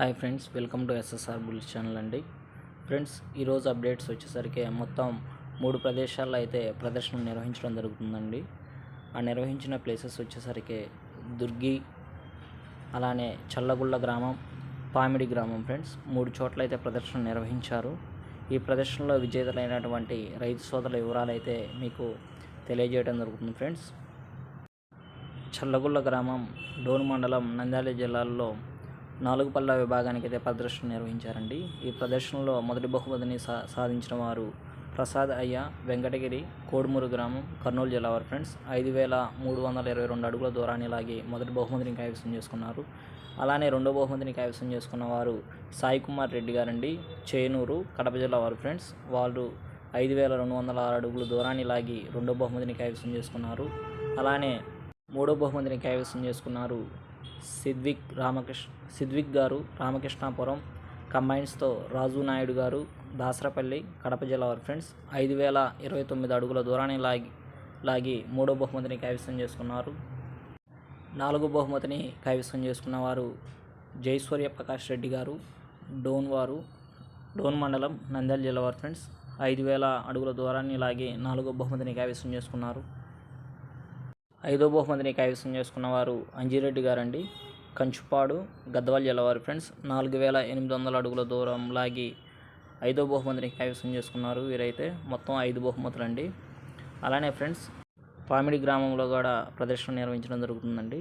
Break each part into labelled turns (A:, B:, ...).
A: Hi friends welcome to SSR bulls channel అండి. Friends ఈరోజు updates వచ్చేసరికి మొత్తం మూడు ప్రదేశాల్లో అయితే ప్రదర్శన నిర్వహించడం జరుగుతుందండి. ఆ నిర్వహించిన ప్లేసెస్ వచ్చేసరికి దుర్గి అలానే చల్లగుళ్ళ గ్రామం పామిడి గ్రామం ఫ్రెండ్స్ మూడు చోట్ల అయితే ప్రదర్శన నిర్వహించారు. ఈ ప్రదర్శనలో విజేతలైనటువంటి రైతు సోదరుల వివరాలు అయితే మీకు తెలియజేయడం జరుగుతుంది ఫ్రెండ్స్. చల్లగుళ్ళ గ్రామం డోన్ మండలం నంద్యాల జిల్లాలో నాలుగు పల్ల విభాగానికి అయితే ప్రదర్శన నిర్వహించారండి. ఈ ప్రదర్శనలో మొదటి బహుమతిని సా సాధించిన వారు ప్రసాద్ అయ్య వెంకటగిరి కోడుమూరు గ్రామం కర్నూలు జిల్లా వారు ఫ్రెండ్స్. ఐదు వేల మూడు వందల ఇరవై రెండు అడుగుల దూరాన్ని లాగి మొదటి బహుమతిని కైవసం చేసుకున్నారు. అలానే రెండో బహుమతిని కైవసం చేసుకున్న వారు సాయి కుమార్ రెడ్డి గారండి. చేనూరు కడప జిల్లా వారు ఫ్రెండ్స్. వాళ్ళు ఐదు వేల రెండు వందల ఆరు అడుగుల దూరాన్ని లాగి రెండో బహుమతిని కైవసం చేసుకున్నారు. అలానే మూడో బహుమతిని కైవసం చేసుకున్నారు సిద్విక్ రామకృష్ణ సిద్విక్ గారు రామకృష్ణాపురం కంబైన్స్తో రాజు నాయుడు గారు దాసరపల్లి కడప జిల్లా వారి. ఫ్రెండ్స్ ఐదు వేల ఇరవై తొమ్మిది అడుగుల దూరాన్ని లాగి లాగి మూడో బహుమతిని కైవసం చేసుకున్నారు. నాలుగో బహుమతిని కైవసం చేసుకున్న వారు జైశ్వర్య ప్రకాష్ రెడ్డి గారు డోన్ వారు డోన్ మండలం నంద్యాల జిల్లా వారు. ఫ్రెండ్స్ ఐదు వేల అడుగుల దూరాన్ని లాగి నాలుగో బహుమతిని కైవసం చేసుకున్నారు. ఐదో బహుమతిని కైవసం చేసుకున్న వారు అంజిరెడ్డి గారండి. కంచుపాడు గద్వాల జిల్లావారి ఫ్రెండ్స్ నాలుగు వేల ఎనిమిది వందల అడుగుల దూరం లాగి ఐదో బహుమతిని కైవసం చేసుకున్నారు వీరైతే. మొత్తం ఐదు బహుమతులు అండి అలానే ఫ్రెండ్స్ పామిడి గ్రామంలో కూడా ప్రదర్శన నిర్వహించడం జరుగుతుందండి.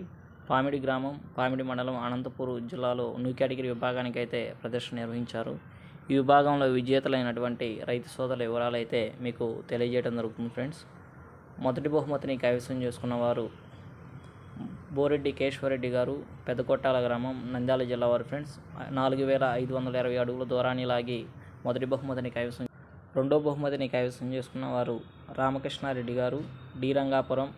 A: పామిడి గ్రామం పామిడి మండలం అనంతపూర్ జిల్లాలో న్యూ కేటగిరీ విభాగానికి అయితే ప్రదర్శన నిర్వహించారు. ఈ విభాగంలో విజేతలైనటువంటి రైతు సోదరుల వివరాలు అయితే మీకు తెలియజేయడం జరుగుతుంది ఫ్రెండ్స్. మొదటి బహుమతిని కైవసం చేసుకున్నవారు బోరెడ్డి కేశవరెడ్డి గారు పెద్దకొట్టాల గ్రామం నంద్యాల జిల్లా వారి ఫ్రెండ్స్. నాలుగు వేల ఐదు వందల ఇరవై అడుగుల దూరాన్ని లాగి మొదటి బహుమతిని కైవసం రెండో బహుమతిని కైవసం చేసుకున్న వారు రామకృష్ణారెడ్డి గారు డి. రంగాపురం.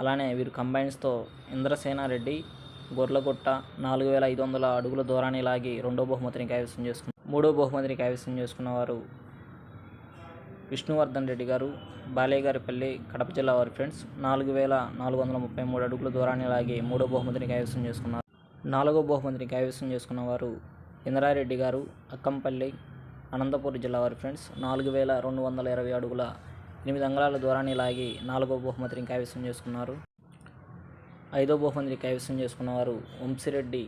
A: అలానే వీరు కంబైన్స్తో ఇంద్రసేనారెడ్డి గొర్లగుట్ట నాలుగు వేల ఐదు వందల అడుగుల దూరాన్ని లాగి రెండో బహుమతిని కైవసం చేసుకున్నారు మూడో బహుమతిని కైవసం చేసుకున్నవారు విష్ణువర్ధన్ రెడ్డి గారు బాలేగారిపల్లి కడప జిల్లా వారి ఫ్రెండ్స్ నాలుగు వేల నాలుగు వందల ముప్పై మూడు అడుగుల దూరాన్ని లాగి మూడో బహుమతిని కైవసం చేసుకున్నారు. నాలుగో బహుమతిని కైవసం చేసుకున్న వారు ఇంద్రారెడ్డి గారు అక్కంపల్లి అనంతపూర్ జిల్లా వారి ఫ్రెండ్స్ నాలుగు వేల రెండు వందల ఇరవై అడుగుల ఎనిమిది అంగళాల దూరాన్ని లాగి నాలుగో బహుమతిని కైవసం చేసుకున్నారు. ఐదో బహుమతిని కైవసం చేసుకున్నవారు వంశీరెడ్డి వంశిరెడ్డి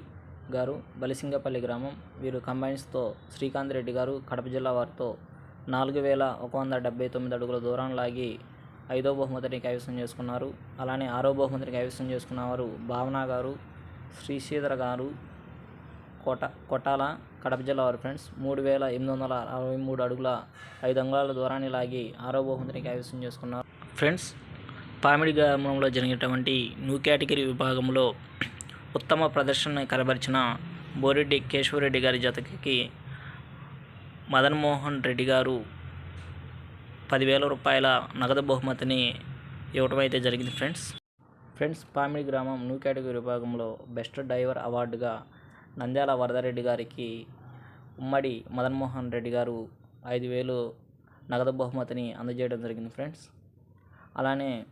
A: గారు బలిసింగపల్లి గ్రామం. వీరు కంబైన్స్తో శ్రీకాంత్ రెడ్డి గారు కడప జిల్లా వారితో నాలుగు వేల ఒక వంద డెబ్బై తొమ్మిది అడుగుల దూరం లాగి ఐదో బహుమతిని కైవసం చేసుకున్నారు. అలానే ఆరో బహుమతిని కైవసం చేసుకున్న వారు భావన గారు శ్రీశ్రీధర్ గారు కోట కొట్టాల కడప జిల్లా వారు ఫ్రెండ్స్. మూడు వేల ఎనిమిది వందల అరవై మూడు అడుగుల ఐదు అంగుళాల దూరాన్ని లాగి ఆరో బహుమతిని కైవసం చేసుకున్నారు. ఫ్రెండ్స్ పామిడి గ్రామంలో జరిగినటువంటి న్యూ కేటగిరీ విభాగంలో ఉత్తమ ప్రదర్శన కనబరిచిన బోరెడ్డి కేశవరెడ్డి గారి జతకి మదన్మోహన్ రెడ్డి గారు పదివేల రూపాయల నగదు బహుమతిని ఇవ్వటం అయితే జరిగింది ఫ్రెండ్స్. ఫ్రెండ్స్ పామిడి గ్రామం న్యూ కేటగిరీ విభాగంలో బెస్ట్ డ్రైవర్ అవార్డుగా నంద్యాల వరదారెడ్డి గారికి ఉమ్మడి మదన్మోహన్ రెడ్డి గారు ఐదు వేలు నగదు బహుమతిని అందజేయడం జరిగింది ఫ్రెండ్స్. అలానే